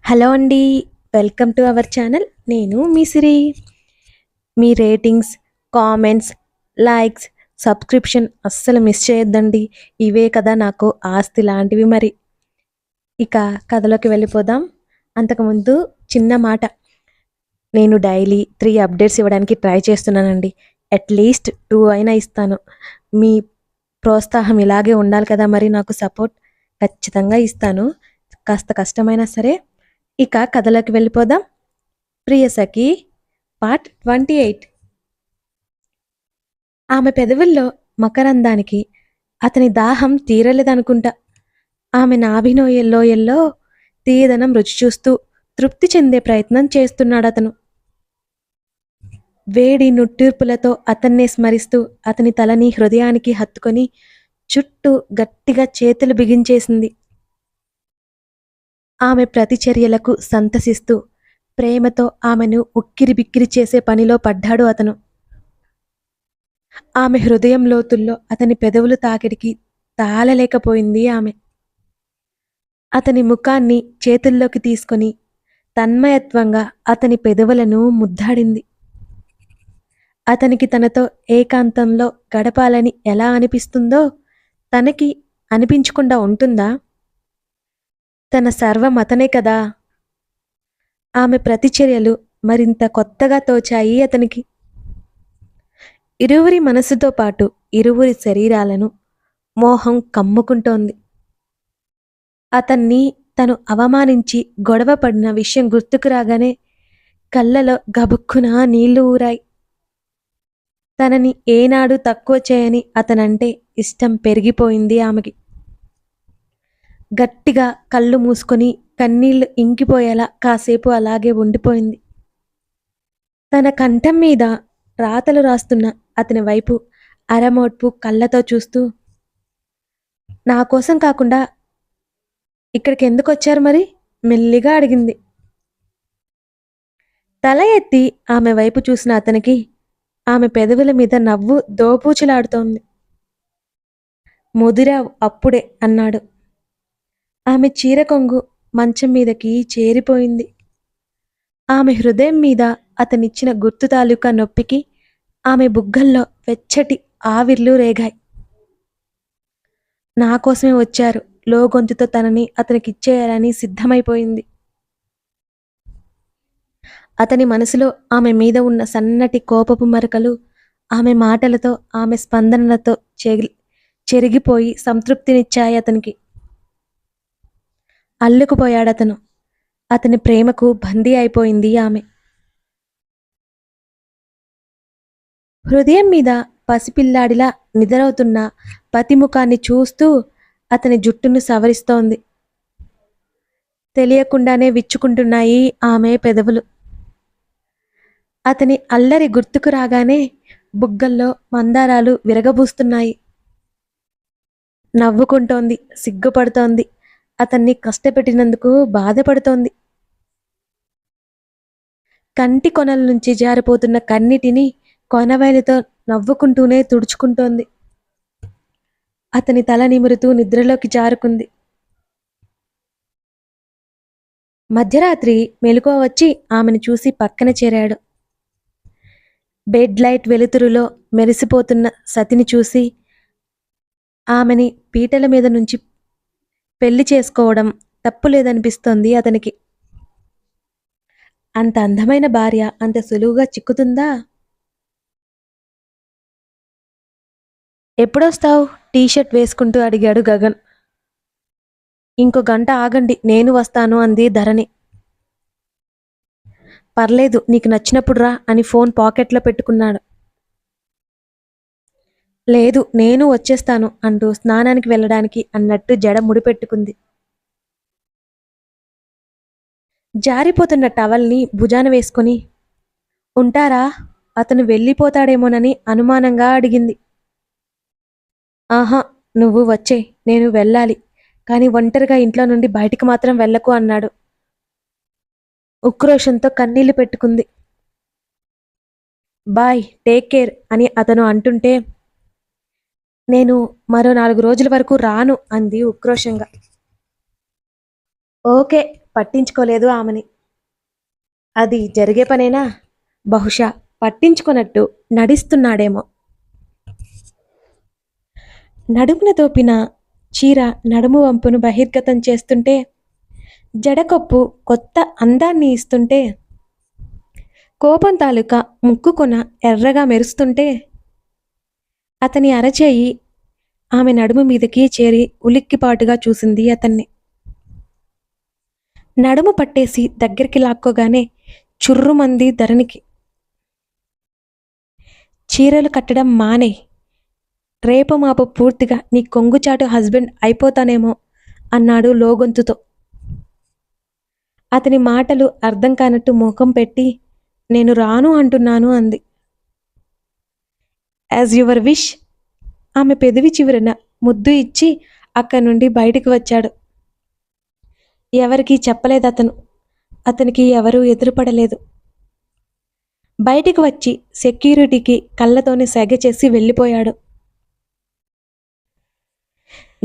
Hello అండి welcome to our channel. నేను మీ సిరి. మీ రేటింగ్స్ కామెంట్స్ లైక్స్ సబ్స్క్రిప్షన్ అస్సలు మిస్ చేయొద్దండి. ఇవే కదా నాకు ఆస్తి లాంటివి మరి. ఇక కథలోకి వెళ్ళిపోదాం. అంతకుముందు చిన్న మాట. నేను డైలీ త్రీ అప్డేట్స్ ఇవ్వడానికి ట్రై చేస్తున్నానండి. అట్లీస్ట్ టూ అయినా ఇస్తాను. మీ ప్రోత్సాహం ఇలాగే ఉండాలి కదా మరి నాకు సపోర్ట్. ఖచ్చితంగా ఇస్తాను. కాస్త కష్టమైనా సరే ఇక కథలోకి వెళ్ళిపోదాం. Priyasakhi part twenty eight. ఆమె పెదవుల్లో మకరందానికి అతని దాహం తీరలేదనుకుంటా. ఆమె నాభినోయల్లో ఎల్లో తీయదనం రుచి చూస్తూ తృప్తి చెందే ప్రయత్నం చేస్తున్నాడు అతను వేడి నుట్టూర్పులతో అతన్నే స్మరిస్తూ అతని తలని హృదయానికి హత్తుకొని చుట్టూ గట్టిగా చేతులు బిగించేసింది. ఆమె ప్రతిచర్యలకు సంతసిస్తూ ప్రేమతో ఆమెను ఉక్కిరి బిక్కిరి చేసే పనిలో పడ్డాడు అతను. ఆమె హృదయం లోతుల్లో అతని పెదవులు తాకిడికి తాళలేకపోయింది ఆమె. అతని ముఖాన్ని చేతుల్లోకి తీసుకొని తన్మయత్వంగా అతని పెదవులను ముద్దాడింది. అతనికి తనతో ఏకాంతంలో గడపాలని ఎలా అనిపిస్తుందో తనకి అనిపించకుండా ఉంటుందా? తన సర్వమతనే కదా? ఆమె ప్రతిచర్యలు మరింత కొత్తగా తోచాయి అతనికి. ఇరువురి మనసుతో పాటు ఇరువురి శరీరాలను మోహం కమ్ముకుంటోంది. అతన్ని తను అవమానించి గొడవ పడిన విషయం గుర్తుకు రాగానే కళ్ళలో గబుక్కున నీళ్ళు ఊరాయి. తనని ఏనాడు తక్కువ చేయని అతనంటే ఇష్టం పెరిగిపోయింది ఆమెకి. గట్టిగా కళ్ళు మూసుకొని కన్నీళ్ళు ఇంకిపోయేలా కాసేపు అలాగే ఉండిపోయింది. తన కంఠం మీద రాతలు రాస్తున్న అతని వైపు అరమోడ్పు కళ్ళతో చూస్తూ నా కోసం కాకుండా ఇక్కడికి ఎందుకు వచ్చారు మరి? మెల్లిగా అడిగింది. తల ఎత్తి ఆమె వైపు చూసిన అతనికి ఆమె పెదవుల మీద నవ్వు దోపూచులాడుతోంది ముదిరా అప్పుడే అన్నాడు. ఆమె చీర కొంగు మంచం మీదకి చేరిపోయింది. ఆమె హృదయం మీద అతనిచ్చిన గుర్తు తాలూకా నొప్పికి ఆమె బుగ్గల్లో వెచ్చటి ఆవిర్లు రేగాయి. నా కోసమే వచ్చారు. లోగొంతుతో తనని అతనికిచ్చేయాలని సిద్ధమైపోయింది. అతని మనసులో ఆమె మీద ఉన్న సన్నటి కోపపు మరకలు ఆమె మాటలతో ఆమె స్పందనలతో చెగి చెరిగిపోయి సంతృప్తినిచ్చాయి అతనికి. అల్లుకుపోయాడతను అతని ప్రేమకు బందీ అయిపోయింది ఆమె. హృదయం మీద పసిపిల్లాడిలా నిద్రవుతున్న పతిముఖాన్ని చూస్తూ అతని జుట్టును సవరిస్తోంది. తెలియకుండానే విచ్చుకుంటున్నాయి ఆమె పెదవులు. అతని అల్లరి గుర్తుకు రాగానే బుగ్గల్లో మందారాలు విరగబూస్తున్నాయి. నవ్వుకుంటోంది సిగ్గుపడుతోంది. అతన్ని కష్టపెట్టినందుకు బాధపడుతోంది. కంటి కొనల నుంచి జారిపోతున్న కన్నిటిని కొనవేలితో నవ్వుకుంటూనే తుడుచుకుంటోంది. అతని తల నిమురుతూ నిద్రలోకి జారుకుంది. మధ్యరాత్రి మెలకువ వచ్చి ఆమెను చూసి పక్కన చేరాడు. బెడ్ లైట్ వెలుతురులో మెరిసిపోతున్న సతిని చూసి ఆమెని పీటల మీద నుంచి పెళ్ళి చేసుకోవడం తప్పు లేదనిపిస్తోంది అతనికి. అంత అందమైన భార్య అంత సులువుగా చిక్కుతుందా? ఎప్పుడొస్తావు? టీషర్ట్ వేసుకుంటూ అడిగాడు గగన్. ఇంకో గంట ఆగండి నేను వస్తాను అంది ధరణి. పర్లేదు నీకు నచ్చినప్పుడు రా అని ఫోన్ పాకెట్లో పెట్టుకున్నాడు. లేదు నేను వచ్చేస్తాను అంటూ స్నానానికి వెళ్ళడానికి అన్నట్టు జడ ముడిపెట్టుకుంది. జారిపోతున్న టవల్ని భుజాన వేసుకొని ఉంటారా? అతను వెళ్ళిపోతాడేమోనని అనుమానంగా అడిగింది. ఆహా నువ్వు వచ్చే నేను వెళ్ళాలి కానీ ఒంటరిగా ఇంట్లో నుండి బయటికి మాత్రం వెళ్ళకు అన్నాడు. ఉక్రోషంతో కన్నీళ్ళు పెట్టుకుంది. బాయ్ టేక్ కేర్ అని అతను అంటుంటే నేను మరో నాలుగు రోజుల వరకు రాను అంది ఉక్రోషంగా. ఓకే పట్టించుకోలేదు ఆమెని. అది జరిగే పనేనా? బహుశా పట్టించుకున్నట్టు నడిస్తున్నాడేమో. నడుమున తోపిన చీర నడుము వంపును బహిర్గతం చేస్తుంటే జడకొప్పు కొత్త అందాన్ని ఇస్తుంటే కోపం తాలూకా ముక్కుకొన ఎర్రగా మెరుస్తుంటే అతని అరచేయి ఆమె నడుము మీదకి చేరి ఉలిక్కిపాటుగా చూసింది అతన్ని. నడుము పట్టేసి దగ్గరికి లాక్కోగానే చుర్రుమంది ధరణికి చీరలు కట్టడం మానే. రేపు మాపు పూర్తిగా నీ కొంగుచాటు హస్బెండ్ అయిపోతానేమో అన్నాడు లోగొంతుతో. అతని మాటలు అర్థం కానట్టు ముఖం పెట్టి నేను రాను అంటున్నాను అంది. యాజ్ యువర్ విష్ ఆమె పెదవి చివరన ముద్దు ఇచ్చి అక్కడి నుండి బయటికి వచ్చాడు. ఎవరికీ చెప్పలేదు అతను. అతనికి ఎవరూ ఎదురుపడలేదు. బయటికి వచ్చి సెక్యూరిటీకి కళ్ళతోనే సెగ చేసి వెళ్ళిపోయాడు.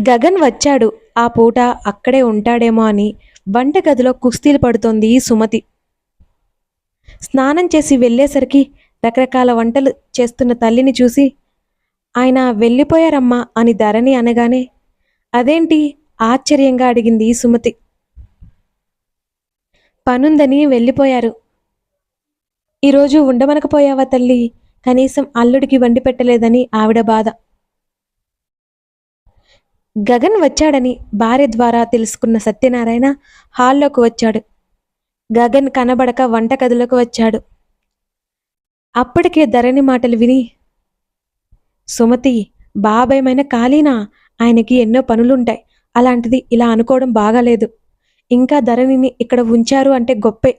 గగన్ వచ్చాడు. ఆ పూట అక్కడే ఉంటాడేమో అని వంటగదిలో కుస్తీలు పడుతోంది సుమతి. స్నానం చేసి వెళ్ళేసరికి రకరకాల వంటలు చేస్తున్న తల్లిని చూసి ఆయన వెళ్ళిపోయారమ్మా అని ధరణి అనగానే అదేంటి? ఆశ్చర్యంగా అడిగింది సుమతి. పనుందని వెళ్ళిపోయారు. ఈరోజు ఉండమనకపోయావా తల్లి? కనీసం అల్లుడికి వండి పెట్టలేదని ఆవిడ బాధ. గగన్ వచ్చాడని భార్య ద్వారా తెలుసుకున్న సత్యనారాయణ హాల్లోకి వచ్చాడు. గగన్ కనబడక వంటగదిలోకి వచ్చాడు. అప్పటికే ధరణి మాటలు విని సుమతి బాబాయమైన ఖాళీనా ఆయనకి ఎన్నో పనులుంటాయి. అలాంటిది ఇలా అనుకోవడం బాగాలేదు. ఇంకా ధరణిని ఇక్కడ ఉంచారు అంటే గొప్పే.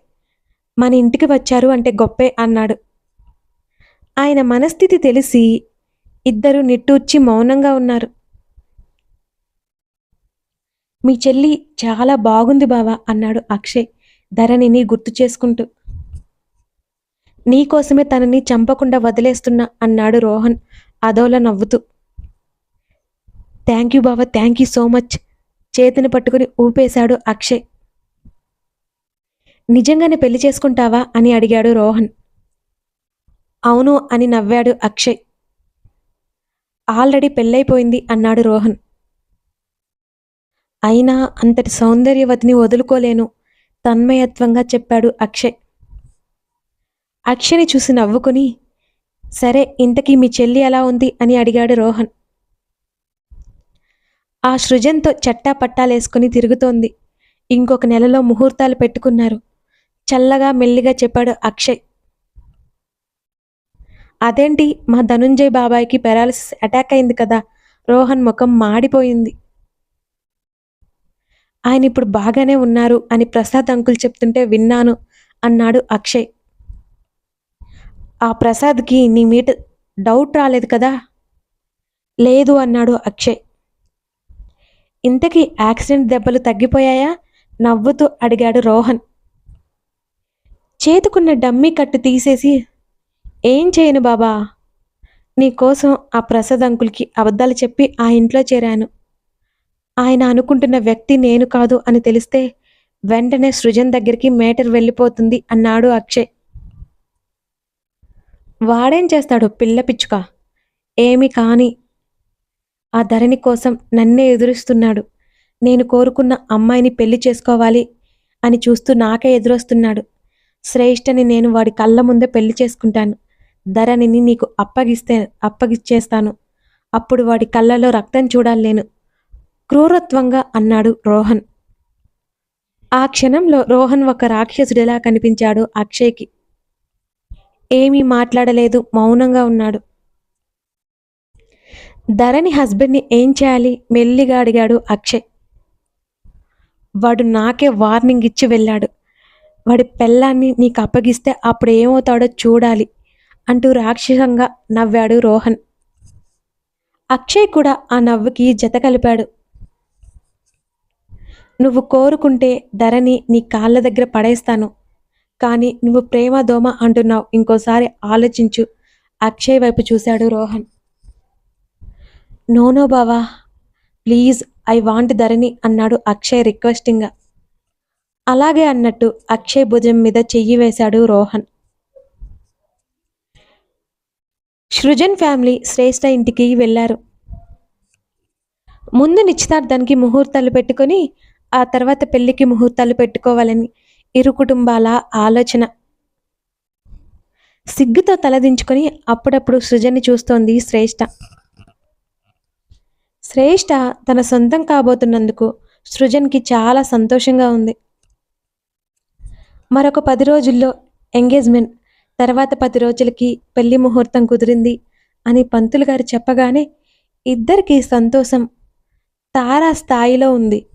మన ఇంటికి వచ్చారు అంటే గొప్పే అన్నాడు. ఆయన మనస్థితి తెలిసి ఇద్దరు నిట్టూర్చి మౌనంగా ఉన్నారు. మీ చెల్లి చాలా బాగుంది బావా అన్నాడు అక్షయ్ ధరణిని గుర్తు చేసుకుంటూ. నీకోసమే తనని చంపకుండా వదిలేస్తున్నా అన్నాడు రోహన్. అదోల నవ్వుతూ. థ్యాంక్ యూ బావా థ్యాంక్ యూ సో మచ్. చేతిని పట్టుకుని ఊపేశాడు అక్షయ్. నిజంగానే పెళ్ళి చేసుకుంటావా అని అడిగాడు రోహన్. అవును అని నవ్వాడు అక్షయ్. ఆల్రెడీ పెళ్ళైపోయింది అన్నాడు రోహన్. అయినా అంతటి సౌందర్యవతిని వదులుకోలేను తన్మయత్వంగా చెప్పాడు అక్షయ్. అక్షయ్ని చూసి నవ్వుకుని సరే ఇంతకీ మీ చెల్లి ఎలా ఉంది? అని అడిగాడు రోహన్. ఆ సృజన్తో చట్టా పట్టాలేసుకుని తిరుగుతోంది. ఇంకొక నెలలో ముహూర్తాలు పెట్టుకున్నారు. చల్లగా మెల్లిగా చెప్పాడు అక్షయ్. అదేంటి? మా ధనుంజయ్ బాబాయ్కి పెరాలసిస్ అటాక్ అయింది కదా. రోహన్ ముఖం మాడిపోయింది. ఆయన ఇప్పుడు బాగానే ఉన్నారు అని ప్రసాద్ అంకుల్ చెప్తుంటే విన్నాను అన్నాడు అక్షయ్. ఆ ప్రసాద్కి నీ మీట డౌట్ రాలేదు కదా? లేదు అన్నాడు అక్షయ్. ఇంతకీ యాక్సిడెంట్ దెబ్బలు తగ్గిపోయాయా? నవ్వుతూ అడిగాడు రోహన్. చేతుకున్న డమ్మీ కట్టు తీసేసి ఏం చేయను బాబా? నీకోసం ఆ ప్రసాద్ అంకుల్కి అబద్ధాలు చెప్పి ఆ ఇంట్లో చేరాను. ఆయన అనుకుంటున్న వ్యక్తి నేను కాదు అని తెలిస్తే వెంటనే సృజన్ దగ్గరికి మేటర్ వెళ్ళిపోతుంది అన్నాడు అక్షయ్. వాడేం చేస్తాడు పిల్ల పిచ్చుక? ఏమి కాని ఆ ధరణి కోసం నన్నే ఎదురుస్తున్నాడు. నేను కోరుకున్న అమ్మాయిని పెళ్ళి చేసుకోవాలి అని చూస్తూ నాకే ఎదురొస్తున్నాడు. శ్రేష్ఠని నేను వాడి కళ్ళ ముందే పెళ్ళి చేసుకుంటాను. ధరణిని నీకు అప్పగిస్తే అప్పగిచ్చేస్తాను. అప్పుడు వాడి కళ్ళలో రక్తం చూడాలి నేను క్రూరత్వంగా అన్నాడు రోహన్. ఆ క్షణంలో రోహన్ ఒక రాక్షసుడిలా కనిపించాడు అక్షయ్కి. ఏమీ మాట్లాడలేదు మౌనంగా ఉన్నాడు. ధరణి హస్బెండ్ని ఏం చేయాలి? మెల్లిగా అడిగాడు అక్షయ్. వాడు నాకే వార్నింగ్ ఇచ్చి వెళ్ళాడు. వాడి పెళ్ళాన్ని నీకు అప్పగిస్తే అప్పుడు ఏమవుతాడో చూడాలి అంటూ రాక్షసంగా నవ్వాడు రోహన్. అక్షయ్ కూడా ఆ నవ్వుకి జత కలిపాడు. నువ్వు కోరుకుంటే ధరని నీ కాళ్ళ దగ్గర పడేస్తాను. కానీ నువ్వు ప్రేమ దోమ అంటున్నావు. ఇంకోసారి ఆలోచించు. అక్షయ్ వైపు చూశాడు రోహన్. నోనో బావా ప్లీజ్ ఐ వాంట్ ధరణి అన్నాడు అక్షయ్ రిక్వెస్టింగ్గా అలాగే అన్నట్టు అక్షయ్ భుజం మీద చెయ్యి వేశాడు రోహన్. సృజన్ ఫ్యామిలీ శ్రేష్ఠ ఇంటికి వెళ్ళారు. ముందు నిశ్చితార్థానికి ముహూర్తాలు పెట్టుకొని ఆ తర్వాత పెళ్ళికి ముహూర్తాలు పెట్టుకోవాలని ఇరు కుటుంబాల ఆలోచన. సిగ్గుతో తలదించుకొని అప్పుడప్పుడు సృజన్ని చూస్తోంది శ్రేష్ఠ శ్రేష్ఠ తన సొంతం కాబోతున్నందుకు సృజన్కి చాలా సంతోషంగా ఉంది. మరొక పది రోజుల్లో ఎంగేజ్మెంట్ తర్వాత పది రోజులకి పెళ్ళి ముహూర్తం కుదిరింది అని పంతులు గారు చెప్పగానే ఇద్దరికి సంతోషం తారా స్థాయిలో ఉంది.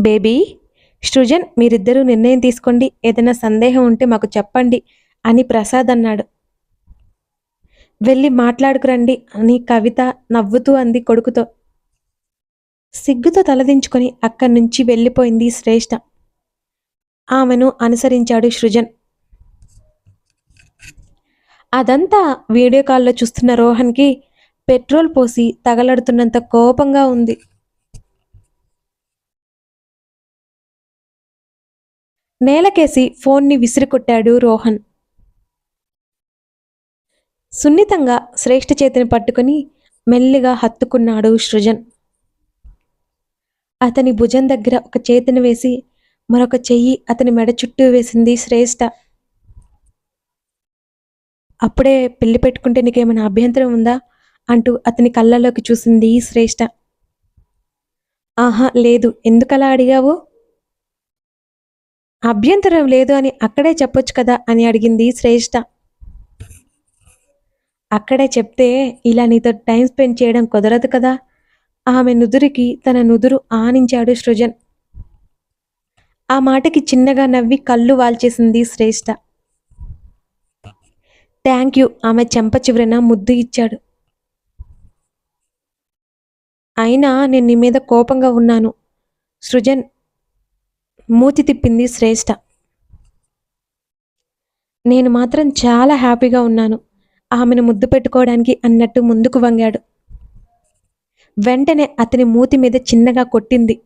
బేబీ సృజన్ మీరిద్దరూ నిర్ణయం తీసుకోండి. ఏదైనా సందేహం ఉంటే మాకు చెప్పండి అని ప్రసాద్ అన్నాడు. వెళ్ళి మాట్లాడుకురండి అని కవిత నవ్వుతూ అంది కొడుకుతో. సిగ్గుతో తలదించుకొని అక్కడి నుంచి వెళ్ళిపోయింది శ్రేష్ఠ ఆమెను అనుసరించాడు సృజన్. అదంతా వీడియో కాల్లో చూస్తున్న రోహన్కి పెట్రోల్ పోసి తగలడుతున్నంత కోపంగా ఉంది. నేలకేసి ఫోన్ని విసిరికొట్టాడు రోహన్. సున్నితంగా శ్రేష్ఠ చేతిని పట్టుకొని మెల్లిగా హత్తుకున్నాడు సృజన్. అతని భుజం దగ్గర ఒక చేతిని వేసి మరొక చెయ్యి అతని మెడ చుట్టూ వేసింది శ్రేష్ఠ అప్పుడే పెళ్ళి పెట్టుకుంటే నీకేమైనా అభ్యంతరం ఉందా? అంటూ అతని కళ్ళలోకి చూసింది శ్రేష్ఠ ఆహా లేదు. ఎందుకలా అడిగావు? అభ్యంతరం లేదు అని అక్కడే చెప్పొచ్చు కదా అని అడిగింది శ్రేష్ఠ అక్కడే చెప్తే ఇలా నీతో టైం స్పెండ్ చేయడం కుదరదు కదా. ఆమె నుదురికి తన నుదురు ఆనించాడు సృజన్. ఆ మాటకి చిన్నగా నవ్వి కళ్ళు వాల్చేసింది శ్రేష్ఠ థ్యాంక్ యూ ఆమె చెంప చివరన ముద్దు ఇచ్చాడు. అయినా నేను నీ మీద కోపంగా ఉన్నాను. సృజన్ మూతి తిప్పింది శ్రేష్ఠ నేను మాత్రం చాలా హ్యాపీగా ఉన్నాను. ఆమెను ముద్దు పెట్టుకోవడానికి అన్నట్టు ముందుకు వంగాడు. వెంటనే అతని మూతి మీద చిన్నగా కొట్టింది.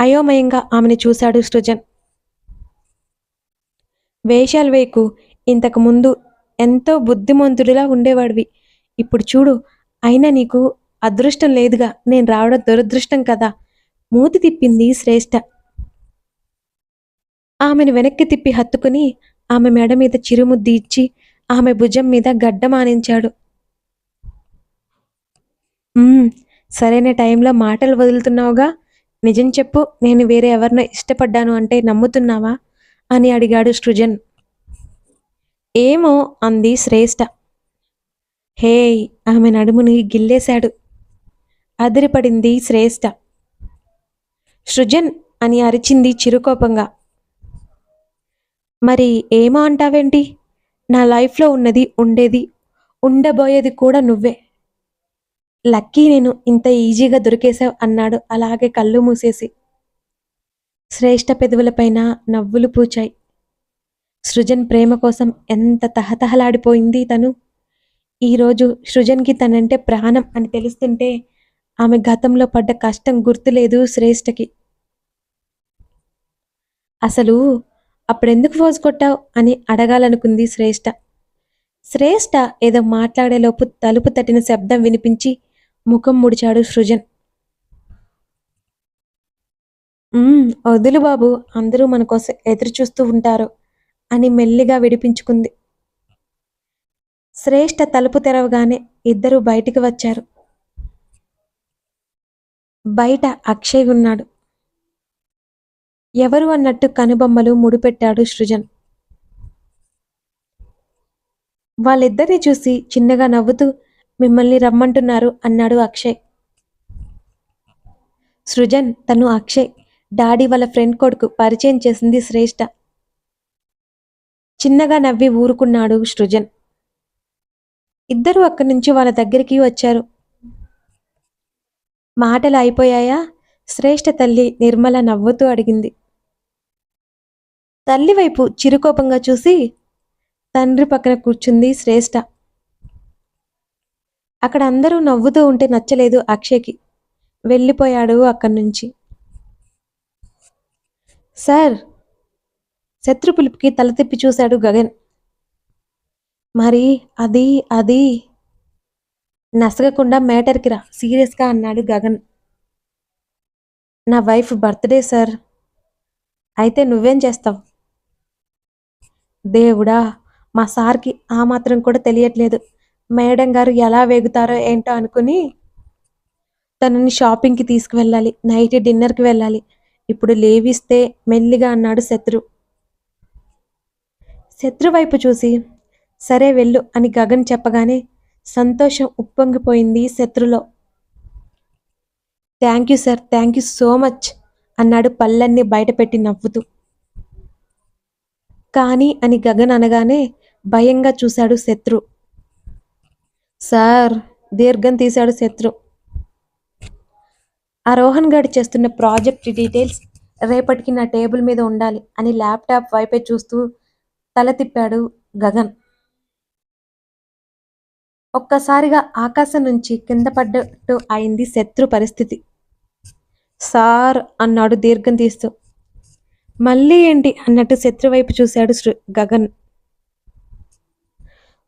అయోమయంగా ఆమెను చూశాడు సృజన్. వేషాలు వేకు ఇంతకు ముందు ఎంతో బుద్ధిమంతుడిలా ఉండేవాడివి. ఇప్పుడు చూడు అయినా నీకు అదృష్టం లేదుగా నేను రావడం దురదృష్టం కదా. మూతి తిప్పింది శ్రేష్ఠ ఆమెను వెనక్కి తిప్పి హత్తుకుని ఆమె మెడ మీద చిరుముద్ది ఇచ్చి ఆమె భుజం మీద గడ్డమానించాడు సరైన టైంలో మాటలు వదులుతున్నావుగా? నిజం చెప్పు నేను వేరే ఎవరినో ఇష్టపడ్డాను అంటే నమ్ముతున్నావా? అని అడిగాడు సృజన్. ఏమో అంది శ్రేష్ఠ హే ఆమె నడుముని గిల్లేశాడు. అదిరిపడింది శ్రేష్ఠ సృజన్ అని అరిచింది చిరుకోపంగా. మరి ఏమో అంటావేంటి? నా లైఫ్లో ఉన్నది ఉండేది ఉండబోయేది కూడా నువ్వే. లక్కీ నేను ఇంత ఈజీగా దొరికేశావు అన్నాడు అలాగే కళ్ళు మూసేసి. శ్రేష్ఠ పెదవులపైన నవ్వులు పూచాయి. సృజన్ ప్రేమ కోసం ఎంత తహతహలాడిపోయింది తను? ఈరోజు సృజన్కి తనంటే ప్రాణం అని తెలుస్తుంటే ఆమె గతంలో పడ్డ కష్టం గుర్తులేదు శ్రేష్ఠకి. అసలు అప్పుడెందుకు ఫోజు కొట్టావు అని అడగాలనుకుంది శ్రేష్ఠ. శ్రేష్ఠ ఏదో మాట్లాడేలోపు తలుపు తట్టిన శబ్దం వినిపించి ముఖం ముడిచాడు సృజన్. వదులు బాబు అందరూ మన కోసం ఎదురు చూస్తూ ఉంటారు అని మెల్లిగా విడిపించుకుంది. శ్రేష్ఠ తలుపు తెరవగానే ఇద్దరూ బయటికి వచ్చారు. బయట అక్షయ్ ఉన్నాడు. ఎవరు అన్నట్టు కనుబొమ్మలు ముడిపెట్టాడు సృజన్. వాళ్ళిద్దరిని చూసి చిన్నగా నవ్వుతూ మిమ్మల్ని రమ్మంటున్నారు అన్నాడు అక్షయ్. సృజన్ తను అక్షయ్ డాడీ వాళ్ళ ఫ్రెండ్ కొడుకు పరిచయం చేసింది శ్రేష్ఠ చిన్నగా నవ్వి ఊరుకున్నాడు సృజన్. ఇద్దరు అక్కడి నుంచి వాళ్ళ దగ్గరికి వచ్చారు. మాటలు అయిపోయాయా? శ్రేష్ఠ తల్లి నిర్మల నవ్వుతూ అడిగింది. తల్లి వైపు చిరుకోపంగా చూసి తండ్రి పక్కన కూర్చుంది శ్రేష్ఠ. అక్కడ అందరూ నవ్వుతూ ఉంటే నచ్చలేదు అక్షయ్కి. వెళ్ళిపోయాడు అక్కడి నుంచి. సార్ శత్రు పిలుపుకి తల తిప్పి చూశాడు గగన్. మరి అది అది నసగకుండా మేటర్కి రా. సీరియస్గా అన్నాడు గగన్. నా వైఫ్ బర్త్డే సార్. అయితే నువ్వేం చేస్తావు? దేవుడా మా సార్కి ఆ మాత్రం కూడా తెలియట్లేదు. మేడం గారు ఎలా వేగుతారో ఏంటో అనుకుని తనని షాపింగ్కి తీసుకువెళ్ళాలి. నైట్ డిన్నర్కి వెళ్ళాలి. ఇప్పుడు లేవిస్తే మెల్లిగా అన్నాడు శత్రు. శత్రు వైపు చూసి సరే వెళ్ళు అని గగన్ చెప్పగానే సంతోషం ఉప్పొంగిపోయింది శత్రులో. Thank you sir thank you so much అన్నాడు పళ్ళన్నీ బయటపెట్టి నవ్వుతూ. కానీ అని గగన్ అనగానే భయంగా చూశాడు శత్రు. సార్ దీర్ఘం తీశాడు శత్రు. ఆ రోహన్ గారు చేస్తున్న ప్రాజెక్ట్ డీటెయిల్స్ రేపటికి నా టేబుల్ మీద ఉండాలి అని ల్యాప్టాప్ వైపే చూస్తూ తల తిప్పాడు గగన్. ఒక్కసారిగా ఆకాశం నుంచి కింద పడ్డట్టు అయింది శత్రు పరిస్థితి. సార్ అన్నాడు దీర్ఘం తీస్తూ. మళ్ళీ ఏంటి అన్నట్టు శత్రు వైపు చూశాడు శృ- గగన్.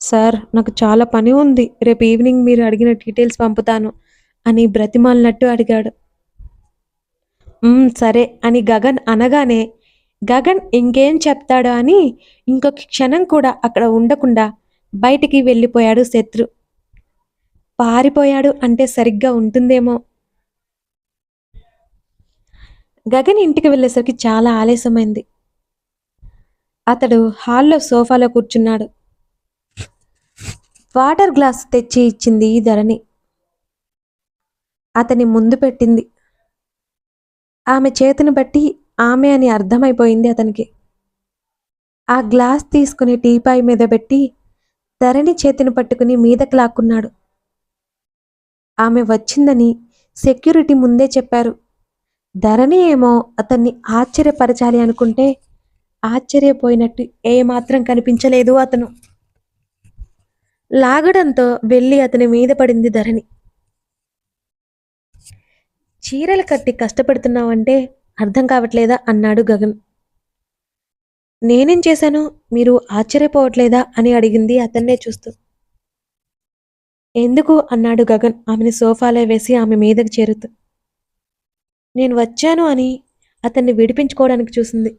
సార్ నాకు చాలా పని ఉంది. రేపు ఈవినింగ్ మీరు అడిగిన డీటెయిల్స్ పంపుతాను అని బ్రతిమాలినట్టు అడిగాడు. సరే అని గగన్ అనగానే గగన్ ఇంకేం చెప్తాడో అని ఇంకొక క్షణం కూడా అక్కడ ఉండకుండా బయటికి వెళ్ళిపోయాడు శత్రు. పారిపోయాడు అంటే సరిగ్గా ఉంటుందేమో. గగన్ ఇంటికి వెళ్ళేసరికి చాలా ఆలస్యమైంది. అతడు హాల్లో సోఫాలో కూర్చున్నాడు. వాటర్ గ్లాస్ తెచ్చి ఇచ్చింది ధరణి. అతని ముందు పెట్టింది. ఆమె చేతిని బట్టి ఆమె అని అర్థమైపోయింది అతనికి. ఆ గ్లాస్ తీసుకుని టీపాయ్ మీద పెట్టి ధరణి చేతిని పట్టుకుని మీదకి లాక్కున్నాడు. ఆమె వచ్చిందని సెక్యూరిటీ ముందే చెప్పారు. ధరణి ఏమో అతన్ని ఆశ్చర్యపరచాలి అనుకుంటే ఆశ్చర్యపోయినట్టు ఏమాత్రం కనిపించలేదు అతను. లాగడంతో వెళ్ళి అతని మీద పడింది ధరణి. చీరలు కట్టి కష్టపెడుతున్నావంటే అర్థం కావట్లేదా? అన్నాడు గగన్. నేనేం చేశాను? మీరు ఆశ్చర్యపోవట్లేదా? అని అడిగింది అతన్నే చూస్తూ. ఎందుకు? అన్నాడు గగన్ ఆమెని సోఫాలో వేసి ఆమె మీదకి చేరుతూ. నేను వచ్చాను అని అతన్ని విడిపించుకోవడానికి చూసింది.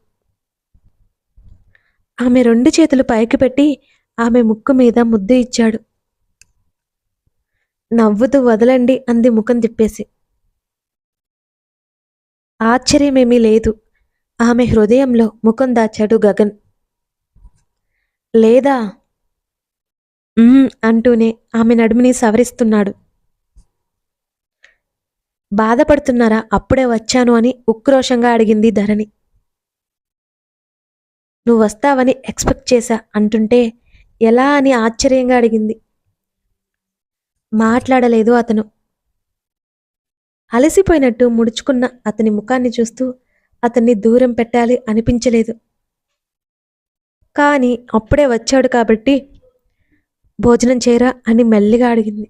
ఆమె రెండు చేతులు పైకి పెట్టి ఆమె ముక్కు మీద ముద్దు ఇచ్చాడు. నవ్వుతూ వదలండి అంది ముఖం తిప్పేసి. ఆశ్చర్యమేమీ లేదు. ఆమె హృదయంలో ముఖం దాచాడు గగన్. లేదా? అంటూనే ఆమె నడుముని సవరిస్తున్నాడు. బాధపడుతున్నారా? అప్పుడే వచ్చాను అని ఉక్రోషంగా అడిగింది ధరణి. నువ్వు వస్తావని ఎక్స్పెక్ట్ చేశా అంటుంటే ఎలా అని ఆశ్చర్యంగా అడిగింది. మాట్లాడలేదు అతను. అలసిపోయినట్టు ముడుచుకున్న అతని ముఖాన్ని చూస్తూ అతన్ని దూరం పెట్టాలి అనిపించలేదు. కానీ అప్పుడే వచ్చాడు కాబట్టి భోజనం చేయరా అని మెల్లిగా అడిగింది.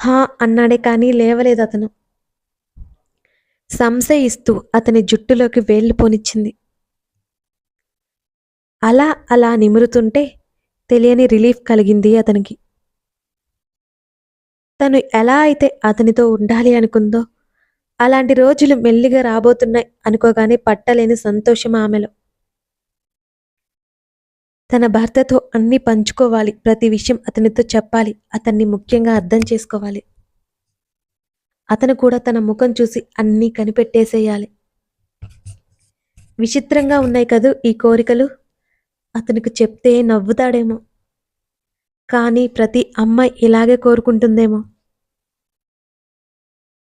హా అన్నాడే కానీ లేవలేదు అతను. సంశయిస్తూ అతని జుట్టులోకి వేళ్ళు పోనిచ్చింది. అలా అలా నిమురుతుంటే తెలియని రిలీఫ్ కలిగింది అతనికి. తను ఎలా అయితే అతనితో ఉండాలి అనుకుందో అలాంటి రోజులు మెల్లిగా రాబోతున్నాయి అనుకోగానే పట్టలేని సంతోషం ఆమెలో. తన భర్తతో అన్ని పంచుకోవాలి. ప్రతి విషయం అతనితో చెప్పాలి. అతన్ని ముఖ్యంగా అర్థం చేసుకోవాలి. అతను కూడా తన ముఖం చూసి అన్నీ కనిపెట్టేసేయాలి. విచిత్రంగా ఉన్నాయి కదూ ఈ కోరికలు? అతనికి చెప్తే నవ్వుతాడేమో. కానీ ప్రతి అమ్మాయి ఇలాగే కోరుకుంటుందేమో.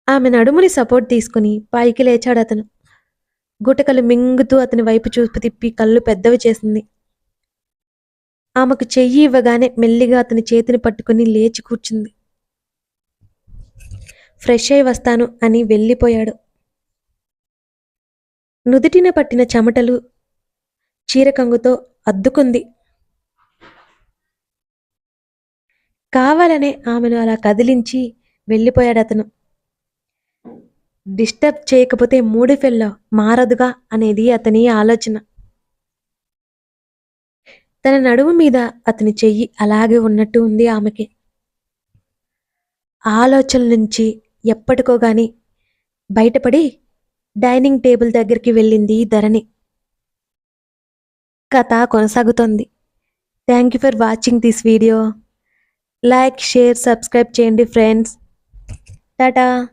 ఆమె నడుముని సపోర్ట్ తీసుకుని పైకి లేచాడు అతను. గుటకలు మింగుతూ అతని వైపు చూపు తిప్పి కళ్ళు పెద్దవి చేసింది. ఆమెకు చెయ్యి ఇవ్వగానే మెల్లిగా అతని చేతిని పట్టుకుని లేచి కూర్చుంది. ఫ్రెష్ అయి వస్తాను అని వెళ్ళిపోయాడు. నుదుటిన పట్టిన చెమటలు చీరకంగుతో అద్దుకుంది. కావాలనే ఆమెను అలా కదిలించి వెళ్ళిపోయాడు అతను. డిస్టర్బ్ చేయకపోతే మూడు ఫెల్లో మారదుగా అనేది అతని ఆలోచన. తన నడుము మీద అతని చెయ్యి అలాగే ఉన్నట్టు ఉంది ఆమెకి. ఆలోచన నుంచి ఎప్పటికోగాని బయటపడి డైనింగ్ టేబుల్ దగ్గరికి వెళ్ళింది ధరణి. కథ కొనసాగుతోంది. Thank you for watching this video. Like share subscribe చేయండి ఫ్రెండ్స్. టాటా.